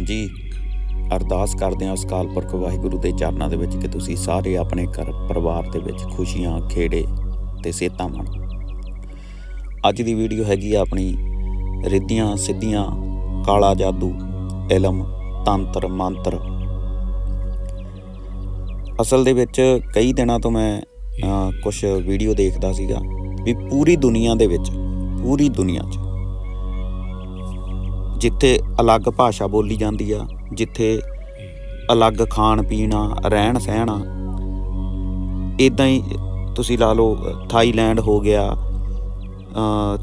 ਹਾਂਜੀ, ਅਰਦਾਸ ਕਰਦੇ ਹਾਂ ਉਸ ਕਾਲ ਪੁਰਖ ਵਾਹਿਗੁਰੂ ਦੇ ਚਰਨਾਂ ਦੇ ਵਿੱਚ ਕਿ ਤੁਸੀਂ ਸਾਰੇ ਆਪਣੇ ਘਰ ਪਰਿਵਾਰ ਦੇ ਵਿੱਚ ਖੁਸ਼ੀਆਂ, ਖੇੜੇ ਤੇ ਸਿਹਤਾਂ ਮਾਣੋ। ਅੱਜ ਦੀ ਵੀਡੀਓ ਹੈਗੀ ਆ ਆਪਣੀ ਰਿੱਧੀਆਂ, ਸਿੱਧੀਆਂ, ਕਾਲਾ ਜਾਦੂ, ਇਲਮ, ਤੰਤਰ, ਮੰਤਰ। ਅਸਲ ਦੇ ਵਿੱਚ ਕਈ ਦਿਨਾਂ ਤੋਂ ਮੈਂ ਕੁਝ ਵੀਡੀਓ ਦੇਖਦਾ ਸੀਗਾ ਵੀ ਪੂਰੀ ਦੁਨੀਆ ਦੇ ਵਿੱਚ, ਪੂਰੀ ਦੁਨੀਆ 'ਚ ਜਿੱਥੇ ਅਲੱਗ ਭਾਸ਼ਾ ਬੋਲੀ ਜਾਂਦੀ ਆ, ਜਿੱਥੇ ਅਲੱਗ ਖਾਣ, ਪੀਣਾ, ਰਹਿਣ, ਸਹਿਣਾ ਇਦਾਂ ਹੀ ਤੁਸੀਂ ਲਾ ਲਓ, ਥਾਈਲੈਂਡ ਹੋ ਗਿਆ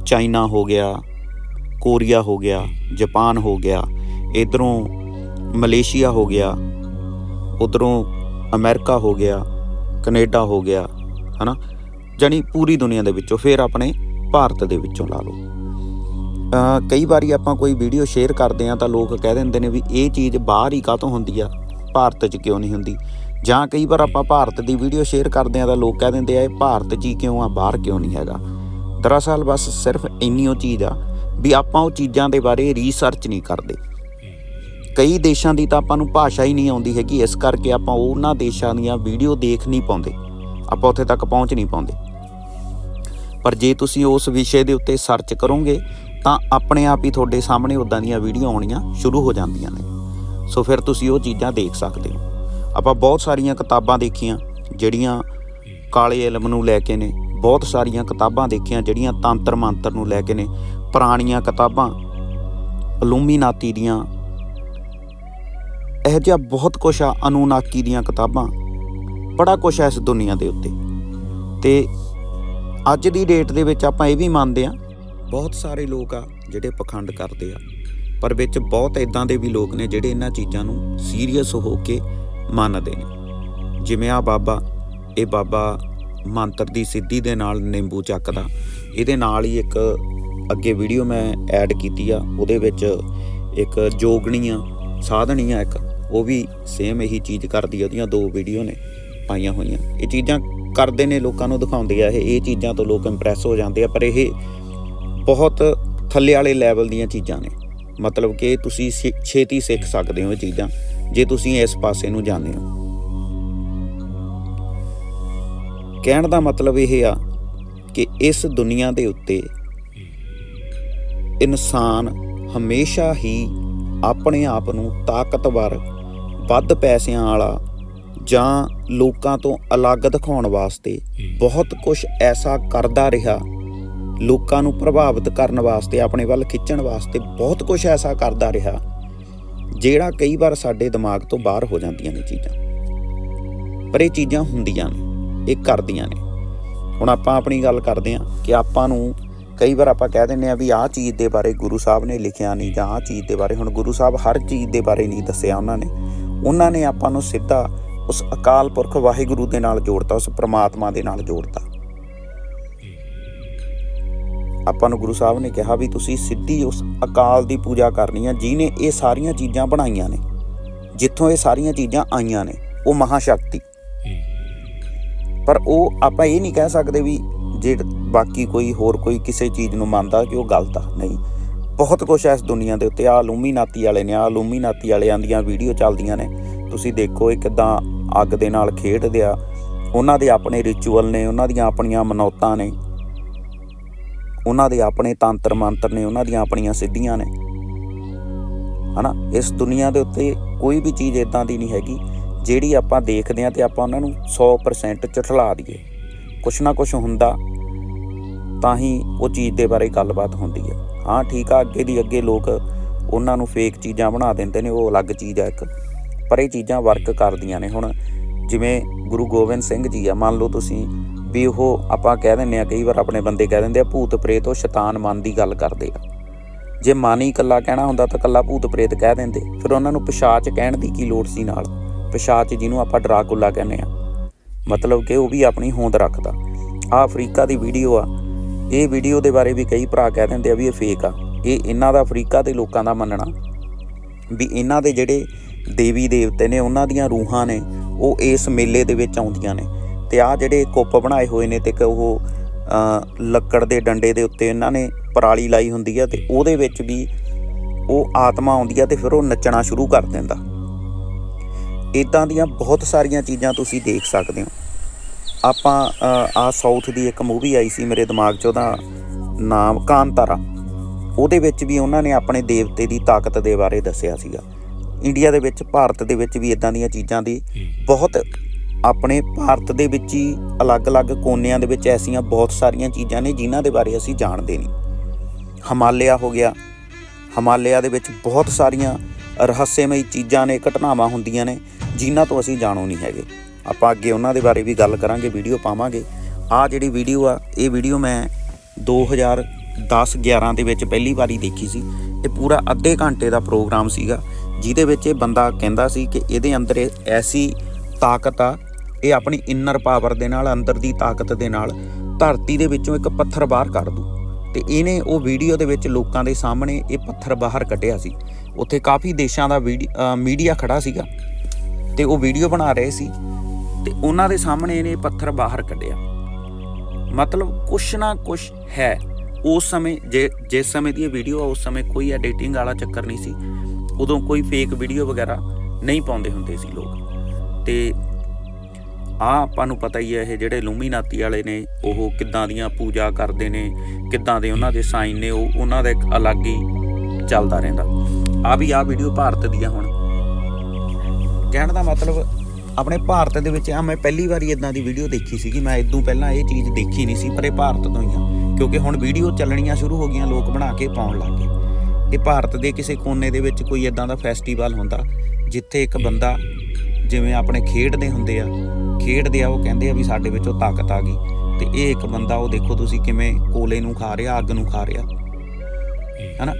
ਚਾਈਨਾ ਹੋ ਗਿਆ, ਕੋਰੀਆ ਹੋ ਗਿਆ, ਜਾਪਾਨ ਹੋ ਗਿਆ ਇਧਰੋਂ ਮਲੇਸ਼ੀਆ ਹੋ ਗਿਆ ਉਧਰੋਂ ਅਮਰੀਕਾ ਹੋ ਗਿਆ, ਕੈਨੇਡਾ ਹੋ ਗਿਆ, ਹਨਾ? ਜਾਨੀ ਪੂਰੀ ਦੁਨੀਆ ਦੇ ਵਿੱਚੋਂ, ਫਿਰ ਆਪਣੇ ਭਾਰਤ ਦੇ ਵਿੱਚੋਂ ਲਾ ਲਓ। ਕਈ ਵਾਰੀ ਆਪਾਂ ਕੋਈ ਵੀਡੀਓ ਸ਼ੇਅਰ ਕਰਦੇ ਆ ਤਾਂ ਲੋਕ ਕਹਿ ਦਿੰਦੇ ਨੇ ਵੀ ਇਹ ਚੀਜ਼ ਬਾਹਰ ਹੀ ਕਾਹਤੋਂ ਹੁੰਦੀ ਆ? ਭਾਰਤ 'ਚ ਕਿਉਂ ਨਹੀਂ ਹੁੰਦੀ? ਜਾਂ ਕਈ ਵਾਰ ਆਪਾਂ ਭਾਰਤ ਦੀ ਵੀਡੀਓ ਸ਼ੇਅਰ ਕਰਦੇ ਆ ਤਾਂ ਲੋਕ ਕਹਿ ਦਿੰਦੇ ਆ, ਇਹ ਭਾਰਤ 'ਚ ਹੀ ਕਿਉਂ ਆ, ਬਾਹਰ ਕਿਉਂ ਨਹੀਂ ਹੈਗਾ? ਦਰਅਸਲ ਬਸ ਸਿਰਫ ਇੰਨੀ ਉਹ ਚੀਜ਼ ਆ ਵੀ ਆਪਾਂ ਉਹ ਚੀਜ਼ਾਂ ਦੇ ਬਾਰੇ ਰਿਸਰਚ ਨਹੀਂ ਕਰਦੇ। ਕਈ ਦੇਸ਼ਾਂ ਦੀ ਤਾਂ ਆਪਾਂ ਨੂੰ ਭਾਸ਼ਾ ਹੀ ਨਹੀਂ ਆਉਂਦੀ ਹੈਗੀ, ਇਸ ਕਰਕੇ ਆਪਾਂ ਉਹਨਾਂ ਦੇਸ਼ਾਂ ਦੀਆਂ ਵੀਡੀਓ ਦੇਖ ਨਹੀਂ ਪਾਉਂਦੇ। ਆਪਾਂ ਉੱਥੇ ਤੱਕ ਪਹੁੰਚ ਨਹੀਂ ਪਾਉਂਦੇ। ਪਰ ਜੇ ਤੁਸੀਂ ਉਸ ਵਿਸ਼ੇ ਦੇ ਉੱਤੇ ਸਰਚ ਕਰੋਗੇ ਤਾਂ ਆਪਣੇ ਆਪ ਹੀ ਤੁਹਾਡੇ ਸਾਹਮਣੇ ਉਦਾਂ ਦੀਆਂ ਵੀਡੀਓ ਆਉਣੀਆਂ ਸ਼ੁਰੂ ਹੋ ਜਾਂਦੀਆਂ ਨੇ। ਸੋ ਫਿਰ ਤੁਸੀਂ ਉਹ ਚੀਜ਼ਾਂ ਦੇਖ ਸਕਦੇ ਹੋ। ਆਪਾਂ ਬਹੁਤ ਸਾਰੀਆਂ ਕਿਤਾਬਾਂ ਦੇਖੀਆਂ, ਜਿਹੜੀਆਂ ਕਾਲੇ ਇਲਮ ਨੂੰ ਲੈ ਕੇ ਨੇ। ਬਹੁਤ ਸਾਰੀਆਂ ਕਿਤਾਬਾਂ ਦੇਖੀਆਂ, ਜਿਹੜੀਆਂ ਤੰਤਰ ਮੰਤਰ ਨੂੰ ਲੈ ਕੇ ਨੇ। ਪੁਰਾਣੀਆਂ ਕਿਤਾਬਾਂ, ਅਲੂਮੀਨਾਤੀ ਦੀਆਂ, ਇਹ ਜਿਹਾ ਬਹੁਤ ਕੁਛ ਆ, ਅਨੂਨਾਕੀ ਦੀਆਂ ਕਿਤਾਬਾਂ। ਬੜਾ ਕੁਛ ਆ ਇਸ ਦੁਨੀਆ ਦੇ ਉੱਤੇ। ਤੇ ਅੱਜ ਦੀ ਡੇਟ ਦੇ ਵਿੱਚ ਆਪਾਂ ਇਹ ਵੀ ਮੰਨਦੇ ਆ ਬਹੁਤ ਸਾਰੇ ਲੋਕ ਆ ਜਿਹੜੇ ਪਖੰਡ ਕਰਦੇ ਆ। ਪਰ ਵਿੱਚ ਬਹੁਤ ਇਦਾਂ ਦੇ ਵੀ ਲੋਕ ਨੇ ਜਿਹੜੇ ਇਹਨਾਂ ਚੀਜ਼ਾਂ ਨੂੰ ਸੀਰੀਅਸ ਹੋ ਕੇ ਮੰਨਦੇ ਨੇ। ਜਿਵੇਂ ਆ ਬਾਬਾ, ਇਹ ਬਾਬਾ ਮੰਤਰ ਦੀ ਸਿੱਧੀ ਦੇ ਨਾਲ ਨਿੰਬੂ ਚੱਕਦਾ। ਇਹਦੇ ਨਾਲ ਹੀ ਇੱਕ ਅੱਗੇ ਵੀਡੀਓ ਮੈਂ ਐਡ ਕੀਤੀ ਆ। ਉਹਦੇ ਵਿੱਚ ਇੱਕ ਜੋਗਣੀ ਆ ਸਾਧਣੀ ਆ ਇੱਕ, ਉਹ ਵੀ ਸੇਮ ਇਹੀ ਚੀਜ਼ ਕਰਦੀ ਆ। ਉਹਦੀਆਂ ਦੋ ਵੀਡੀਓ ਨੇ ਪਾਈਆਂ ਹੋਈਆਂ। ਇਹ ਚੀਜ਼ਾਂ ਕਰਦੇ ਨੇ, ਲੋਕਾਂ ਨੂੰ ਦਿਖਾਉਂਦੇ ਆ। ਇਹ ਇਹ ਚੀਜ਼ਾਂ ਤੋਂ ਲੋਕ ਇੰਪ੍ਰੈਸ ਹੋ ਜਾਂਦੇ ਆ। ਪਰ ਇਹ ਬਹੁਤ ਥੱਲੇ ਵਾਲੇ ਲੈਵਲ ਦੀਆਂ ਚੀਜ਼ਾਂ ਨੇ। ਮਤਲਬ ਕਿ ਤੁਸੀਂ ਛੇ- ਛੇਤੀ ਸਿੱਖ ਸਕਦੇ ਹੋ ਇਹ ਚੀਜ਼ਾਂ, ਜੇ ਤੁਸੀਂ ਇਸ ਪਾਸੇ ਨੂੰ ਜਾਂਦੇ ਹੋ। ਕਹਿਣ ਦਾ ਮਤਲਬ ਇਹ ਆ ਕਿ ਇਸ ਦੁਨੀਆ ਦੇ ਉੱਤੇ ਇਨਸਾਨ ਹਮੇਸ਼ਾ ਹੀ ਆਪਣੇ ਆਪ ਨੂੰ ਤਾਕਤਵਰ ਵੱਧ ਪੈਸਿਆਂ ਵਾਲਾ ਜਾਂ ਲੋਕਾਂ ਤੋਂ ਅਲੱਗ ਦਿਖਾਉਣ ਵਾਸਤੇ ਬਹੁਤ ਕੁਝ ਐਸਾ ਕਰਦਾ ਰਿਹਾ ਲੋਕਾਂ ਨੂੰ ਪ੍ਰਭਾਵਿਤ ਕਰਨ ਵਾਸਤੇ, ਆਪਣੇ ਵੱਲ ਖਿੱਚਣ ਵਾਸਤੇ ਬਹੁਤ ਕੁਝ ਐਸਾ ਕਰਦਾ ਰਿਹਾ, ਜਿਹੜਾ ਕਈ ਵਾਰ ਸਾਡੇ ਦਿਮਾਗ ਤੋਂ ਬਾਹਰ ਹੋ ਜਾਂਦੀਆਂ ਨੇ ਚੀਜ਼ਾਂ। ਪਰ ਇਹ ਚੀਜ਼ਾਂ ਹੁੰਦੀਆਂ ਨੇ, ਇਹ ਕਰਦੀਆਂ ਨੇ। ਹੁਣ ਆਪਾਂ ਆਪਣੀ ਗੱਲ ਕਰਦੇ ਹਾਂ ਕਿ ਆਪਾਂ ਨੂੰ ਕਈ ਵਾਰ ਆਪਾਂ ਕਹਿ ਦਿੰਦੇ ਆ ਵੀ ਆਹ ਚੀਜ਼ ਦੇ ਬਾਰੇ ਗੁਰੂ ਸਾਹਿਬ ਨੇ ਲਿਖਿਆ ਨਹੀਂ ਜਾਂ ਆਹ ਚੀਜ਼ ਦੇ ਬਾਰੇ, ਹੁਣ ਗੁਰੂ ਸਾਹਿਬ ਹਰ ਚੀਜ਼ ਦੇ ਬਾਰੇ ਨਹੀਂ ਦੱਸਿਆ ਉਹਨਾਂ ਨੇ। ਉਹਨਾਂ ਨੇ ਆਪਾਂ ਨੂੰ ਸਿੱਧਾ ਉਸ ਅਕਾਲ ਪੁਰਖ ਵਾਹਿਗੁਰੂ ਦੇ ਨਾਲ ਜੋੜਤਾ, ਉਸ ਪ੍ਰਮਾਤਮਾ ਦੇ ਨਾਲ ਜੋੜਤਾ। ਆਪਾਂ ਨੂੰ ਗੁਰੂ ਸਾਹਿਬ ਨੇ ਕਿਹਾ ਵੀ ਤੁਸੀਂ ਸਿੱਧੀ ਉਸ ਅਕਾਲ ਦੀ ਪੂਜਾ ਕਰਨੀ ਆ, ਜਿਹਨੇ ਇਹ ਸਾਰੀਆਂ ਚੀਜ਼ਾਂ ਬਣਾਈਆਂ ਨੇ, ਜਿੱਥੋਂ ਇਹ ਸਾਰੀਆਂ ਚੀਜ਼ਾਂ ਆਈਆਂ ਨੇ, ਉਹ ਮਹਾਸ਼ਕਤੀ। ਪਰ ਉਹ ਆਪਾਂ ਇਹ ਨਹੀਂ ਕਹਿ ਸਕਦੇ ਵੀ ਜੇ ਬਾਕੀ ਕੋਈ ਹੋਰ ਕੋਈ ਕਿਸੇ ਚੀਜ਼ ਨੂੰ ਮੰਨਦਾ ਕਿ ਉਹ ਗਲਤ ਆ, ਨਹੀਂ। ਬਹੁਤ ਕੁਝ ਹੈ ਇਸ ਦੁਨੀਆ ਦੇ ਉੱਤੇ ਆ ਲੂਮੀਨਾਤੀ ਵਾਲੇ ਨੇ ਆ ਲੂਮੀਨਾਤੀ ਵਾਲਿਆਂ ਦੀਆਂ ਵੀਡੀਓ ਚੱਲਦੀਆਂ ਨੇ। ਤੁਸੀਂ ਦੇਖੋ ਇਹ ਕਿਦਾਂ ਅੱਗ ਦੇ ਨਾਲ ਖੇਡਦੇ ਆ। ਉਹਨਾਂ ਦੇ ਆਪਣੇ ਰਿਚੁਅਲ ਨੇ, ਉਹਨਾਂ ਦੀਆਂ ਆਪਣੀਆਂ ਮਨੌਤਾਂ ਨੇ। ਉਹਨਾਂ ਦੇ ਆਪਣੇ ਤੰਤਰ ਮੰਤਰ ਨੇ, ਉਹਨਾਂ ਦੀਆਂ ਆਪਣੀਆਂ ਸਿੱਧੀਆਂ ਨੇ। ਹਨਾ? ਇਸ ਦੁਨੀਆ ਦੇ ਉੱਤੇ ਕੋਈ ਵੀ ਚੀਜ਼ ਇਦਾਂ ਦੀ ਨਹੀਂ ਹੈਗੀ, ਜਿਹੜੀ ਆਪਾਂ ਦੇਖਦੇ ਆ ਤੇ ਆਪਾਂ ਉਹਨਾਂ ਨੂੰ 100% ਝਠਲਾ ਦਈਏ। ਕੁਛ ਨਾ ਕੁਛ ਹੁੰਦਾ, ਤਾਂ ਹੀ ਉਹ ਚੀਜ਼ ਦੇ ਬਾਰੇ ਗੱਲਬਾਤ ਹੁੰਦੀ ਹੈ। ਹਾਂ, ਠੀਕ ਆ, ਅੱਗੇ ਦੀ ਅੱਗੇ ਲੋਕ ਉਹਨਾਂ ਨੂੰ ਫੇਕ ਚੀਜ਼ਾਂ ਬਣਾ ਦਿੰਦੇ ਨੇ, ਉਹ ਅਲੱਗ ਚੀਜ਼ ਆ ਇੱਕ। ਪਰ ਇਹ ਚੀਜ਼ਾਂ ਵਰਕ ਕਰਦੀਆਂ ਨੇ। ਹੁਣ ਜਿਵੇਂ ਗੁਰੂ ਗੋਬਿੰਦ ਸਿੰਘ ਜੀ ਆ, ਮੰਨ ਲਓ ਤੁਸੀਂ ਵੀ ਉਹ ਆਪਾਂ ਕਹਿ ਦਿੰਨੇ ਆ, ਕਈ ਵਾਰ ਆਪਣੇ ਬੰਦੇ ਕਹਿ ਦਿੰਦੇ ਆ, ਭੂਤ ਪ੍ਰੇਤ ਉਹ ਸ਼ੈਤਾਨ ਮਨ ਦੀ ਗੱਲ ਕਰਦੇ ਆ। ਜੇ ਮਨ ਹੀ ਇਕੱਲਾ ਕਹਿਣਾ ਹੁੰਦਾ ਤਾਂ ਇਕੱਲਾ ਭੂਤ ਪ੍ਰੇਤ ਕਹਿ ਦਿੰਦੇ। ਫਿਰ ਉਹਨਾਂ ਨੂੰ ਪਿਸ਼ਾਚ ਕਹਿਣ ਦੀ ਕੀ ਲੋੜ ਸੀ ਨਾਲ? ਪਿਸ਼ਾਚ ਜਿਹਨੂੰ ਆਪਾਂ ਡਰਾਕੁਲਾ ਕਹਿੰਦੇ ਆ। ਮਤਲਬ ਕਿ ਉਹ ਵੀ ਆਪਣੀ ਹੋਂਦ ਰੱਖਦਾ। ਆ ਅਫਰੀਕਾ ਦੀ ਵੀਡੀਓ ਆ। ਇਹ ਵੀਡੀਓ ਦੇ ਬਾਰੇ ਵੀ ਕਈ ਭਰਾ ਕਹਿ ਦਿੰਦੇ ਆ ਵੀ ਇਹ ਫੇਕ ਆ। ਇਹ ਇਹਨਾਂ ਦਾ ਅਫਰੀਕਾ ਦੇ ਲੋਕਾਂ ਦਾ ਮੰਨਣਾ। ਵੀ ਇਹਨਾਂ ਦੇ ਜਿਹੜੇ ਦੇਵੀ ਦੇਵਤੇ ਨੇ, ਉਹਨਾਂ ਦੀਆਂ ਰੂਹਾਂ ਨੇ, ਉਹ ਇਸ ਮੇਲੇ ਦੇ ਵਿੱਚ ਆਉਂਦੀਆਂ ਨੇ। ਤੇ ਆ ਜਿਹੜੇ ਕੁੱਪ ਬਣਾਏ ਹੋਏ ਨੇ ਤੇ ਉਹ ਲੱਕੜ ਦੇ ਡੰਡੇ ਦੇ ਉੱਤੇ ਇਹਨਾਂ ਨੇ ਪਰਾਲੀ ਲਾਈ ਹੁੰਦੀ ਆ ਤੇ ਉਹਦੇ ਵਿੱਚ ਵੀ ਉਹ ਆਤਮਾ ਆਉਂਦੀ ਆ ਤੇ ਫਿਰ ਉਹ ਨੱਚਣਾ ਸ਼ੁਰੂ ਕਰ ਦਿੰਦਾ। ਇਦਾਂ ਦੀਆਂ ਬਹੁਤ ਸਾਰੀਆਂ ਚੀਜ਼ਾਂ ਤੁਸੀਂ ਦੇਖ ਸਕਦੇ ਹੋ। ਆਪਾਂ ਆ ਸਾਊਥ ਦੀ ਇੱਕ ਮੂਵੀ ਆਈ ਸੀ ਮੇਰੇ ਦਿਮਾਗ 'ਚ ਉਹਦਾ ਨਾਮ ਕਾਂਤਾਰਾ। ਉਹਦੇ ਵਿੱਚ ਵੀ ਉਹਨਾਂ ਨੇ ਆਪਣੇ ਦੇਵਤੇ ਦੀ ਤਾਕਤ ਦੇ ਬਾਰੇ ਦੱਸਿਆ ਸੀਗਾ। ਇੰਡੀਆ ਦੇ ਵਿੱਚ ਭਾਰਤ ਦੇ ਵਿੱਚ ਵੀ ਇਦਾਂ ਦੀਆਂ ਚੀਜ਼ਾਂ ਦੀ ਬਹੁਤ ਆਪਣੇ ਭਾਰਤ ਦੇ ਵਿੱਚ ਹੀ ਅਲੱਗ-ਅਲੱਗ ਕੋਨਿਆਂ ਦੇ ਵਿੱਚ ਐਸੀਆਂ ਬਹੁਤ ਸਾਰੀਆਂ ਚੀਜ਼ਾਂ ਨੇ ਜਿਨ੍ਹਾਂ ਦੇ ਬਾਰੇ ਅਸੀਂ ਜਾਣਦੇ ਨਹੀਂ। ਹਿਮਾਲਿਆ ਹੋ ਗਿਆ। ਹਿਮਾਲਿਆ ਦੇ ਵਿੱਚ ਬਹੁਤ ਸਾਰੀਆਂ ਰਹੱਸਮਈ ਚੀਜ਼ਾਂ ਨੇ, ਘਟਨਾਵਾਂ ਹੁੰਦੀਆਂ ਨੇ, ਜਿਨ੍ਹਾਂ ਤੋਂ ਅਸੀਂ ਜਾਣੂ ਨਹੀਂ ਹੈਗੇ। ਆਪਾਂ ਅੱਗੇ ਉਹਨਾਂ ਦੇ ਬਾਰੇ ਵੀ ਗੱਲ ਕਰਾਂਗੇ, ਵੀਡੀਓ ਪਾਵਾਂਗੇ। ਆ ਜਿਹੜੀ ਵੀਡੀਓ ਆ, ਇਹ ਵੀਡੀਓ ਮੈਂ 2010-11 ਦੇ ਵਿੱਚ ਪਹਿਲੀ ਵਾਰੀ ਦੇਖੀ ਸੀ। ਇਹ ਪੂਰਾ ਅੱਧੇ ਘੰਟੇ ਦਾ ਪ੍ਰੋਗਰਾਮ ਸੀਗਾ, ਜਿਹਦੇ ਵਿੱਚ ਇਹ ਬੰਦਾ ਕਹਿੰਦਾ ਸੀ ਕਿ ਇਹਦੇ ਅੰਦਰ ਐਸੀ ਤਾਕਤ ਆ ਇਹ ਆਪਣੀ ਇਨਰ ਪਾਵਰ ਦੇ ਨਾਲ, ਅੰਦਰ ਦੀ ਤਾਕਤ ਦੇ ਨਾਲ ਧਰਤੀ ਦੇ ਵਿੱਚੋਂ ਇੱਕ ਪੱਥਰ ਬਾਹਰ ਕੱਢ ਦੂ। ਤੇ ਇਹਨੇ ਉਹ ਵੀਡੀਓ ਦੇ ਵਿੱਚ ਲੋਕਾਂ ਦੇ ਸਾਹਮਣੇ ਇਹ ਪੱਥਰ ਬਾਹਰ ਕੱਢਿਆ ਸੀ। ਉੱਥੇ ਕਾਫੀ ਦੇਸ਼ਾਂ ਦਾ ਮੀਡੀਆ ਖੜਾ ਸੀਗਾ। ਤੇ ਉਹ ਵੀਡੀਓ ਬਣਾ ਰਹੇ ਸੀ। ਤੇ ਉਹਨਾਂ ਦੇ ਸਾਹਮਣੇ ਇਹਨੇ ਪੱਥਰ ਬਾਹਰ ਕੱਢਿਆ। ਮਤਲਬ ਕੁਛ ਨਾ ਕੁਛ ਹੈ। ਉਸ ਸਮੇਂ, ਜੇ, ਜਿਸ ਸਮੇਂ ਦੀ ਇਹ ਵੀਡੀਓ ਆ, ਉਸ ਸਮੇਂ ਕੋਈ ਐਡੀਟਿੰਗ ਵਾਲਾ ਚੱਕਰ ਨਹੀਂ ਸੀ। ਉਦੋਂ ਕੋਈ ਫੇਕ ਵੀਡੀਓ ਵਗੈਰਾ ਨਹੀਂ ਪਾਉਂਦੇ ਹੁੰਦੇ ਸੀ ਲੋਕ। ਤੇ ਆ ਆਪਾਂ ਨੂੰ ਪਤਾ ਹੀ ਹੈ ਇਹ ਜਿਹੜੇ ਲੂਮੀਨਾਤੀ ਵਾਲੇ ਨੇ, ਉਹ ਕਿੱਦਾਂ ਦੀਆਂ ਪੂਜਾ ਕਰਦੇ ਨੇ, ਕਿੱਦਾਂ ਦੇ ਉਹਨਾਂ ਦੇ ਸਾਈਨ ਨੇ, ਉਹ ਉਹਨਾਂ ਦਾ ਇੱਕ ਅਲੱਗ ਹੀ ਚੱਲਦਾ ਰਹਿੰਦਾ। ਆ ਵੀ ਆ ਵੀਡੀਓ ਭਾਰਤ ਦੀ ਆ ਹੁਣ। ਕਹਿਣ ਦਾ ਮਤਲਬ ਆਪਣੇ ਭਾਰਤ ਦੇ ਵਿੱਚ ਆ ਮੈਂ ਪਹਿਲੀ ਵਾਰੀ ਇਦਾਂ ਦੀ ਵੀਡੀਓ ਦੇਖੀ ਸੀਗੀ, ਮੈਂ ਇਦੋਂ ਪਹਿਲਾਂ ਇਹ ਚੀਜ਼ ਦੇਖੀ ਨਹੀਂ ਸੀ, ਪਰ ਇਹ ਭਾਰਤ ਤੋਂ ਹੀ ਆ। ਕਿਉਂਕਿ ਹੁਣ ਵੀਡੀਓ ਚੱਲਣੀਆਂ ਸ਼ੁਰੂ ਹੋ ਗਈਆਂ, ਲੋਕ ਬਣਾ ਕੇ ਪਾਉਣ ਲੱਗ ਗਏ। ਇਹ ਭਾਰਤ ਦੇ ਕਿਸੇ ਕੋਨੇ ਦੇ ਵਿੱਚ ਕੋਈ ਇਦਾਂ ਦਾ ਫੈਸਟੀਵਲ ਹੁੰਦਾ, ਜਿੱਥੇ ਇੱਕ ਬੰਦਾ ਜਿਵੇਂ ਆਪਣੇ ਖੇਡਦੇ ਹੁੰਦੇ ਆ ਖੇਡਦੇ ਆ, ਉਹ ਕਹਿੰਦੇ ਆ ਵੀ ਸਾਡੇ ਵਿੱਚ ਉਹ ਤਾਕਤ ਆ ਗਈ। ਤੇ ਇਹ ਇੱਕ ਬੰਦਾ, ਉਹ ਦੇਖੋ ਤੁਸੀਂ ਕਿਵੇਂ ਕੋਲੇ ਨੂੰ ਖਾ ਰਿਹਾ, ਅੱਗ ਨੂੰ ਖਾ ਰਿਹਾ। ਹਨਾ?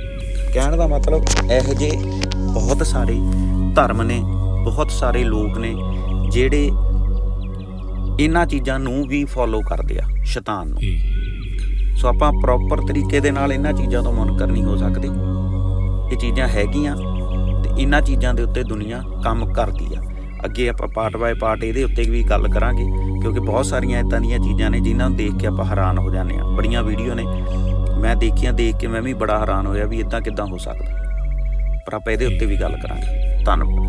ਕਹਿਣ ਦਾ ਮਤਲਬ ਇਹੋ ਜਿਹੇ ਬਹੁਤ ਸਾਰੇ ਧਰਮ ਨੇ, ਬਹੁਤ ਸਾਰੇ ਲੋਕ ਨੇ, ਜਿਹੜੇ ਇਹਨਾਂ ਚੀਜ਼ਾਂ ਨੂੰ ਵੀ ਫੋਲੋ ਕਰਦੇ ਆ, ਸ਼ੈਤਾਨ ਨੂੰ। ਸੋ ਆਪਾਂ ਪ੍ਰੋਪਰ ਤਰੀਕੇ ਦੇ ਨਾਲ ਇਹਨਾਂ ਚੀਜ਼ਾਂ ਤੋਂ ਮੁਨਕਰ ਨਹੀਂ ਹੋ ਸਕਦੇ। ਇਹ ਚੀਜ਼ਾਂ ਹੈਗੀਆਂ ਤੇ ਇਹਨਾਂ ਚੀਜ਼ਾਂ ਦੇ ਉੱਤੇ ਦੁਨੀਆ ਕੰਮ ਕਰਦੀ ਆ। ਅੱਗੇ ਆਪਾਂ ਪਾਰਟ ਬਾਏ ਪਾਰਟ ਇਹਦੇ ਉੱਤੇ ਵੀ ਗੱਲ ਕਰਾਂਗੇ, ਕਿਉਂਕਿ ਬਹੁਤ ਸਾਰੀਆਂ ਇਦਾਂ ਦੀਆਂ ਚੀਜ਼ਾਂ ਨੇ ਜਿਨ੍ਹਾਂ ਨੂੰ ਦੇਖ ਕੇ ਆਪਾਂ ਹੈਰਾਨ ਹੋ ਜਾਂਦੇ ਆ ਬੜੀਆਂ ਵੀਡੀਓ ਨੇ। ਮੈਂ ਦੇਖੀਆਂ, ਦੇਖ ਕੇ ਮੈਂ ਵੀ ਬੜਾ ਹੈਰਾਨ ਹੋਇਆ ਵੀ ਇਦਾਂ ਕਿਦਾਂ ਹੋ ਸਕਦਾ। ਪਰ ਆਪਾਂ ਇਹਦੇ ਉੱਤੇ ਵੀ ਗੱਲ ਕਰਾਂਗੇ। ਧੰਨਵਾਦ।